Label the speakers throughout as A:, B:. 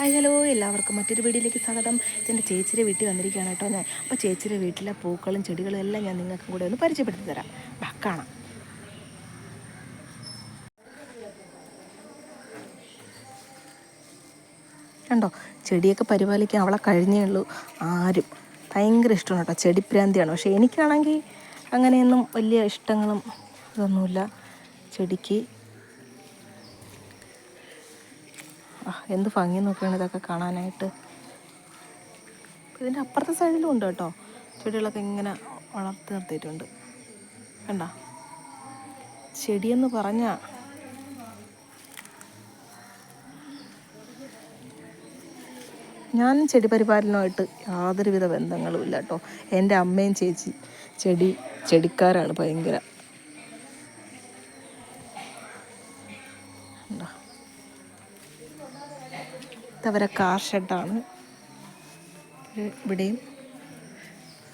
A: Hi hello എല്ലാവർക്കും മറ്റൊരു വീഡിയോയിലേക്ക് സ്വാഗതം. എന്റെ ചേച്ചിയുടെ വീട്ടിൽ വന്നിരിക്കുകയാണ് കേട്ടോ ഞാൻ. അപ്പോൾ ചേച്ചിയുടെ വീട്ടിലെ പൂക്കളും ചെടികളും എല്ലാം ഞാൻ നിങ്ങൾക്കും കൂടെ ഒന്ന് പരിചയപ്പെടുത്തി തരാം. കാണാം. കണ്ടോ? ചെടിയൊക്കെ പരിപാലിക്കാൻ അവളെ കഴിഞ്ഞേ ഉള്ളൂ. ആരും. ഭയങ്കര ഇഷ്ടമാണ് കേട്ടോ. ചെടിപ്രാന്തിയാണ് പക്ഷേ എനിക്കാണെങ്കിൽ അങ്ങനെയൊന്നും വലിയ ഇഷ്ടങ്ങളും ഇതൊന്നുമില്ല. ചെടിക്ക് ആ എന്ത് ഭംഗി നോക്കുകയാണ് ഇതൊക്കെ കാണാനായിട്ട്. ഇതിന്റെ അപ്പുറത്തെ സൈഡിലും ഉണ്ട് കേട്ടോ. ചെടികളൊക്കെ ഇങ്ങനെ വളർത്തി നിർത്തിയിട്ടുണ്ട്. കണ്ട? ചെടിയെന്ന് പറഞ്ഞ ഞാൻ ചെടി പരിപാലനമായിട്ട് യാതൊരുവിധ ബന്ധങ്ങളും ഇല്ല കേട്ടോ. എന്റെ അമ്മയും ചേച്ചി ചെടി ചെടിക്കാരാണ് ഭയങ്കര. ഇതവരെ കാർ ഷെഡാണ് ഇവിടെയും.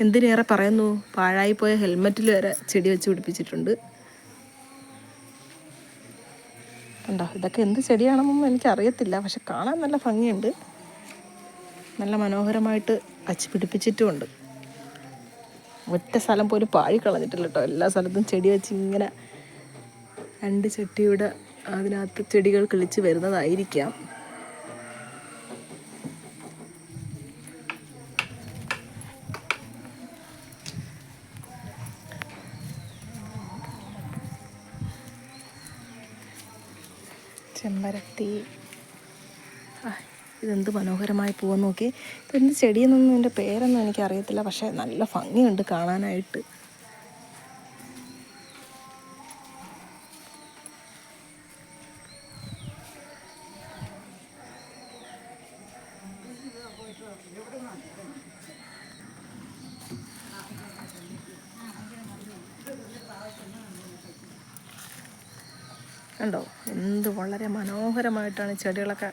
A: എന്തിനേറെ പറയുന്നു? പാഴായി പോയ ഹെൽമെറ്റിൽ വരെ ചെടി വെച്ച് പിടിപ്പിച്ചിട്ടുണ്ട്. കണ്ടോ? ഇതൊക്കെ എന്ത് ചെടിയാണെന്നൊന്നും എനിക്കറിയത്തില്ല. പക്ഷെ കാണാൻ നല്ല ഭംഗിയുണ്ട്. നല്ല മനോഹരമായിട്ട് വച്ച് പിടിപ്പിച്ചിട്ടുമുണ്ട്. ഒറ്റ സ്ഥലം പോലും പാഴി കളഞ്ഞിട്ടില്ല കേട്ടോ. എല്ലാ സ്ഥലത്തും ചെടി വെച്ച് ഇങ്ങനെ രണ്ട് ചട്ടിയുടെ അതിനകത്ത് ചെടികൾ കിളിച്ച് വരുന്നതായിരിക്കാം. ചെമ്പരത്തി. ഇതെന്ത് മനോഹരമായി പൂവെന്ന് നോക്കി. ഇതെന്ത് ചെടിയെന്നൊന്നും എന്റെ പേരൊന്നും എനിക്കറിയത്തില്ല പക്ഷേ നല്ല ഭംഗിയുണ്ട് കാണാനായിട്ട്. കണ്ടോ? എന്ത് വളരെ മനോഹരമായിട്ടാണ് ചെടികളൊക്കെ.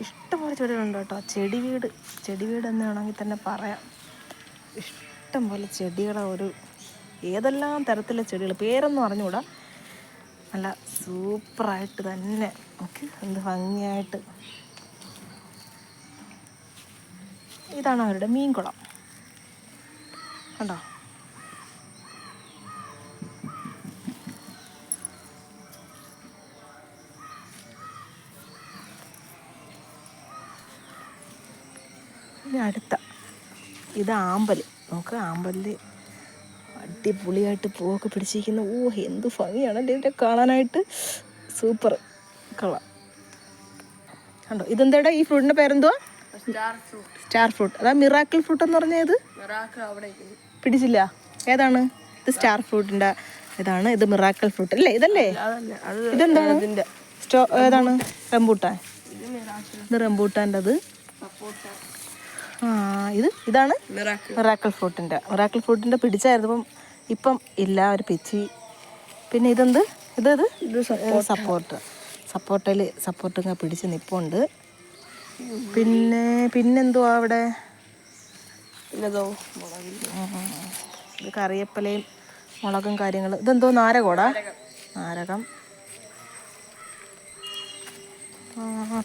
A: ഇഷ്ടംപോലെ ചെടികളുണ്ട് കേട്ടോ. ചെടി വീട് ചെടി വീട് എന്ന് വേണമെങ്കിൽ തന്നെ പറയാം. ഇഷ്ടം പോലെ ചെടികളെ ഒരു ഏതെല്ലാം തരത്തിലെ ചെടികൾ പേരൊന്നും അറിഞ്ഞുകൂടാ. നല്ല സൂപ്പറായിട്ട് തന്നെ. നമുക്ക് എന്ത് ഭംഗിയായിട്ട്. ഇതാണ് അവരുടെ മീൻകുളം. കണ്ടോ? ഇനി അടുത്ത. ഇത് ആമ്പൽ നമുക്ക് ആമ്പലിൽ അടിപൊളിയായിട്ട് പൂവൊക്കെ പിടിച്ചിരിക്കുന്ന. ഓ എന്ത് ഭംഗിയാണ് ഇതിന്റെ കാണാനായിട്ട്. സൂപ്പർ. കള കണ്ടോ? ഇതെന്താടാ ഈ ഫ്രൂട്ടിന്റെ പേരെന്തുവാ?
B: Star fruit.
A: അതാ മിറാക്കിൾ ഫ്രൂട്ട് എന്ന്
B: പറഞ്ഞത്
A: പിടിച്ചില്ല. ഏതാണ്? ഇത് സ്റ്റാർ ഫ്രൂട്ടിന്റെ ഇതാണ്. ഇത് മിറാക്കിൾ ഫ്രൂട്ട്. അല്ലേ? ഇതല്ലേ? ഇതെന്താണ്? ഏതാണ്? റംബൂട്ടാൻ.
B: ഇത്
A: റംബൂട്ടാന്റെ അത് ഇത് ഇതാണ്
B: മിറാക്കിൾ
A: ഫ്രൂട്ടിന്റെ മിറാക്കിൾ ഫ്രൂട്ടിന്റെ പിടിച്ചായിരുന്നു ഇപ്പം ഇപ്പം ഇല്ല ഒരു പിച്ചി. പിന്നെ ഇതെന്ത്? ഇത് ഇത്? സപ്പോർട്ട് സപ്പോർട്ടിൽ സപ്പോർട്ട് ഇങ്ങനെ പിടിച്ച് നിൽപ്പുണ്ട് പിന്നെ പിന്നെന്തുവാ അവിടെ? ഇത് കറിയപ്പലയും മുളകും കാര്യങ്ങളും. ഇതെന്തോ നാരകോടാ? നാരകം.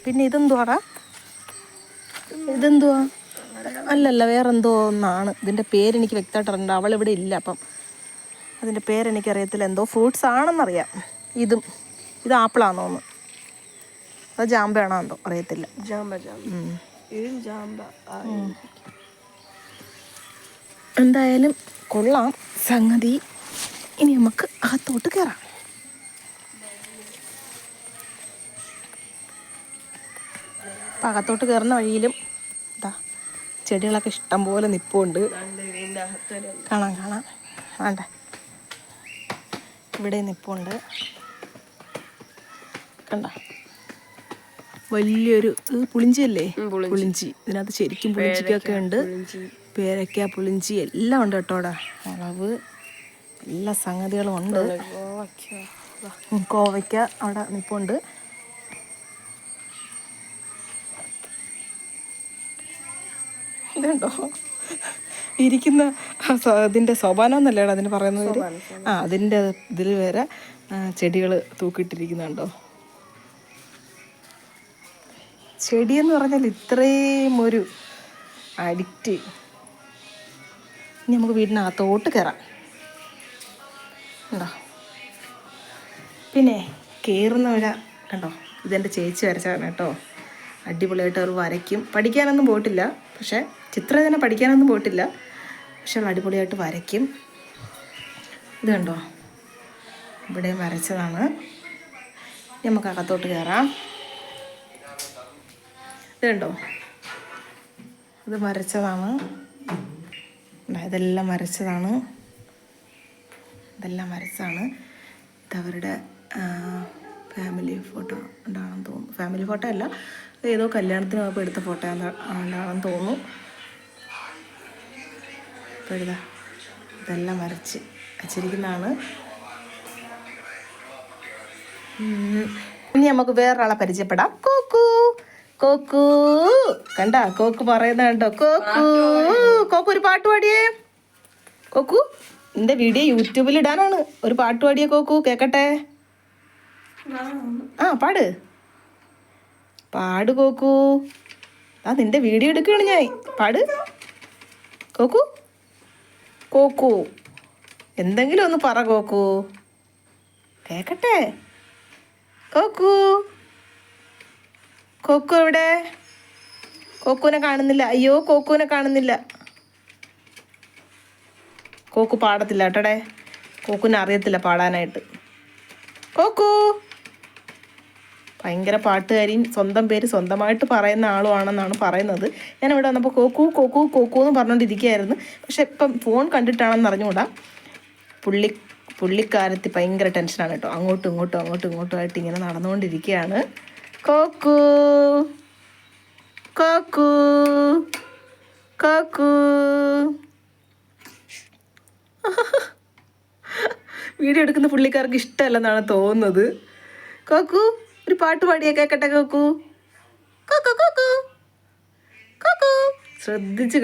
A: പിന്നെ ഇതെന്തുവാടാ? ഇതെന്തുവാ? അല്ലല്ല വേറെന്തോ ഒന്നാണ്. ഇതിന്റെ പേരെനിക്ക് വ്യക്തമായിട്ട് അറിയണ്ട അവളിവിടെ ഇല്ല അപ്പം. അതിന്റെ പേരെനിക്കറിയത്തില്ല. എന്തോ ഫ്രൂട്ട്സ് ആണെന്നറിയാം. ഇതും ഇത് ആപ്പിളാണെന്ന്. തോന്നുന്നു അത് ജാമ്പയാണോ എന്തോ അറിയത്തില്ല.
B: ജാമ്പ ജാമ്പ.
A: എന്തായാലും കൊള്ളാം സംഗതി. ഇനി നമുക്ക് അകത്തോട്ട് കയറാം അപ്പം അകത്തോട്ട് കയറുന്ന വഴിയിലും ചെടികളൊക്കെ ഇഷ്ടം പോലെ നിപ്പുണ്ട്. കാണാം കാണാം. വേണ്ട ഇവിടെ നിപ്പുണ്ട്. കണ്ട? വലിയൊരു പുളിഞ്ചിയല്ലേ?
B: പുളിഞ്ചി.
A: ഇതിനകത്ത് ശരിക്കും പുളിഞ്ചിക്കൊക്കെ ഉണ്ട്.
B: പേരക്ക
A: പേരയ്ക്ക പുളിഞ്ചി എല്ലാം ഉണ്ട് കേട്ടോടാ മുളവ് എല്ലാ സംഗതികളും ഉണ്ട്.
B: കോവയ്ക്ക
A: അവിടെ നിപ്പുണ്ട്. ഇതുണ്ടോ? ഇരിക്കുന്ന ഇതിന്റെ സോപാനം എന്നല്ലേടാ അതിന് പറയുന്നത്? ആ അതിന്റെ ഇതിൽ വരെ ചെടികൾ തൂക്കിയിട്ടിരിക്കുന്നുണ്ടോ? ചെടിയെന്ന് പറഞ്ഞാൽ ഇത്രയും ഒരു അഡിക്റ്റ്. ഇനി നമുക്ക് വീടിനകത്തോട്ട് കയറാം ഉണ്ടോ പിന്നെ കയറുന്ന വര കണ്ടോ? ഇതെന്റെ ചേച്ചി വരച്ചാണ് കേട്ടോ. അടിപൊളിയായിട്ട് അവർ വരയ്ക്കും. പഠിക്കാനൊന്നും പോയിട്ടില്ല. പക്ഷേ ചിത്രരചന പഠിക്കാനൊന്നും പോയിട്ടില്ല. പക്ഷെ അവൾ അടിപൊളിയായിട്ട് വരയ്ക്കും. ഇത് കണ്ടോ? ഇവിടെയും വരച്ചതാണ്. നമുക്ക് അകത്തോട്ട് കയറാം. ഇത് കണ്ടോ? ഇത് വരച്ചതാണ്. ഇതെല്ലാം വരച്ചതാണ്. ഇതെല്ലാം വരച്ചാണ് ഇതവരുടെ ഫാമിലി ഫോട്ടോ ഉണ്ടാണെന്ന് തോന്നുന്നു. ഫാമിലി ഫോട്ടോ അല്ല. ഏതോ കല്യാണത്തിന് പോയപ്പോൾ എടുത്ത ഫോട്ടോ ആണെന്ന് തോന്നുന്നു. അപ്പോൾ ഇതെല്ലാം വരച്ച് വച്ചിരിക്കുന്നതാണ്. ഇനി നമുക്ക് വേറൊരാളെ പരിചയപ്പെടാം. കോക്കു കോക്കു. കണ്ട കോക്കു പറയുന്ന കണ്ടോ? കോക്കു. കോക്കു ഒരു പാട്ട് പാടിയേ. കോക്കു എന്റെ വീഡിയോ യൂട്യൂബിൽ ഇടാനാണ്. ഒരു പാട്ട് പാടിയേ കോക്കു. കേക്കട്ടെ? ആ പാട്. പാട് കോക്കു. ആ നിന്റെ വീഡിയോ എടുക്കുകയാണ് ഞാൻ. പാട്. കോക്കു. കോക്കു. എന്തെങ്കിലും ഒന്ന് പറ കോക്കു. കേക്കട്ടെ. കോക്കു. കോക്കു എവിടെ? കോക്കുവിനെ കാണുന്നില്ല. അയ്യോ കോക്കുവിനെ കാണുന്നില്ല. കോക്കു പാടത്തില്ല കേട്ടോടെ. കോക്കുവിനെ അറിയത്തില്ല പാടാനായിട്ട്. കോക്കു. ഭയങ്കര പാട്ടുകാരിയും സ്വന്തം പേര് സ്വന്തമായിട്ട് പറയുന്ന ആളുമാണെന്നാണ് പറയുന്നത്. ഞാൻ ഇവിടെ വന്നപ്പോൾ കോക്കു കോക്കു കോക്കു എന്ന് പറഞ്ഞുകൊണ്ടിരിക്കുകയായിരുന്നു പക്ഷെ ഇപ്പം ഫോൺ കണ്ടിട്ടാണെന്ന് അറിഞ്ഞുകൂടാ. പുള്ളി പുള്ളിക്കാരത്തി ഭയങ്കര ടെൻഷനാണ് കേട്ടോ. അങ്ങോട്ടും ഇങ്ങോട്ടും അങ്ങോട്ടും ഇങ്ങോട്ടും ആയിട്ട് ഇങ്ങനെ നടന്നുകൊണ്ടിരിക്കുകയാണ്. കോക്കു കോക്കു കോക്കു. വീഡിയോ എടുക്കുന്ന പുള്ളിക്കാർക്ക് ഇഷ്ടമല്ലെന്നാണ് തോന്നുന്നത്. കോക്കു ഒരു പാട്ട് പാടിയാ കേക്കട്ടെ കോക്കു? കൊക്കു കൊക്കു? കോക്കു? ശ്രദ്ധിച്ച്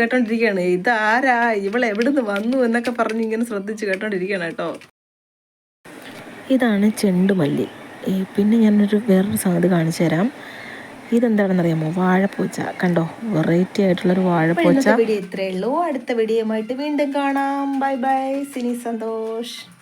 A: ഇതാരാ? ഇവളെ എവിടുന്ന് വന്നു എന്നൊക്കെ പറഞ്ഞ് ഇങ്ങനെ ശ്രദ്ധിച്ച് കേട്ടോണ്ടിരിക്കുകയാണ് കേട്ടോ. ഇതാണ് ചെണ്ടുമല്ലി. പിന്നെ ഞാനൊരു വേറൊരു സംഗതി കാണിച്ചു തരാം. ഇതെന്താണെന്നറിയാമോ? വാഴപ്പൂച്ച. കണ്ടോ? വെറൈറ്റി ആയിട്ടുള്ളൊരു വാഴപ്പൂച്ച. വീഡിയോ ഇത്രയേ ഉള്ളൂ. അടുത്ത വീഡിയോയുമായിട്ട് വീണ്ടും കാണാം. Bye bye. സിനി സന്തോഷ്.